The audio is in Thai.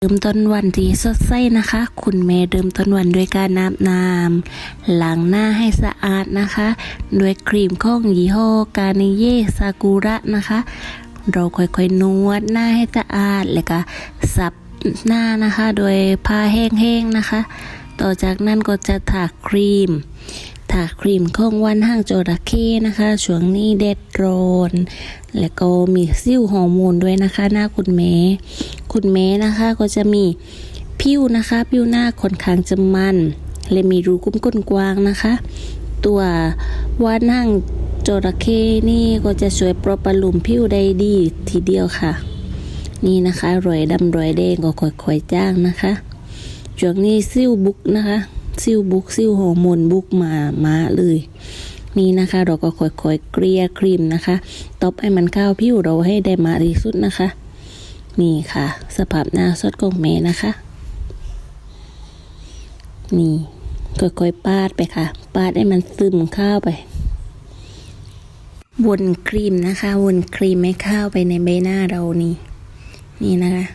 เริ่มต้นวันที่สดใสนะคะ คุณแม่เริ่มต้นวันด้วยการนาบน้ำล้างหน้าให้สะอาดนะคะด้วยครีมข้องยี่ห้อกาเนเยซากุระนะคะ เราค่อยๆนวดหน้าให้สะอาดแล้วก็สับหน้านะคะ โดยผ้าแห้งๆนะคะ ต่อจากนั้นก็จะทาครีมทาครีมข้องวันห้างโจระเข้นะคะช่วงนี้แดดร้อนแล้วก็มีซิ่วฮอร์โมนด้วยนะคะ หน้าคุณแม่ คุณแม่นะคะ ก็จะมีผิวนะคะผิวหน้าค่อนข้างจะมันและมีรูกุ้มก้นกว้างนะคะ ตัวว่านั่งจระเข้นี่ก็จะช่วยปรบประลุมผิวได้ดีทีเดียวค่ะ นี่นะคะรอยดำรอยแดงก็ค่อยๆจ้างนะคะช่วงนี้ซิวบุกนะคะซิวบุกซิวฮอร์โมนบุกมามาเลย นี่นะคะเราก็ค่อยๆเกลี่ยครีมนะคะตบให้มันเข้าวผิวเราให้ได้มาที่สุดนะคะ นี่ค่ะ สภาพหน้าสดกงเมนะคะ นี่ค่อยๆปาดไปค่ะ ปาดให้มันซึมเข้าวไปวนครีมนะคะวนครีมให้เข้าวไปในใบหน้าเรานี่ นี่นะคะ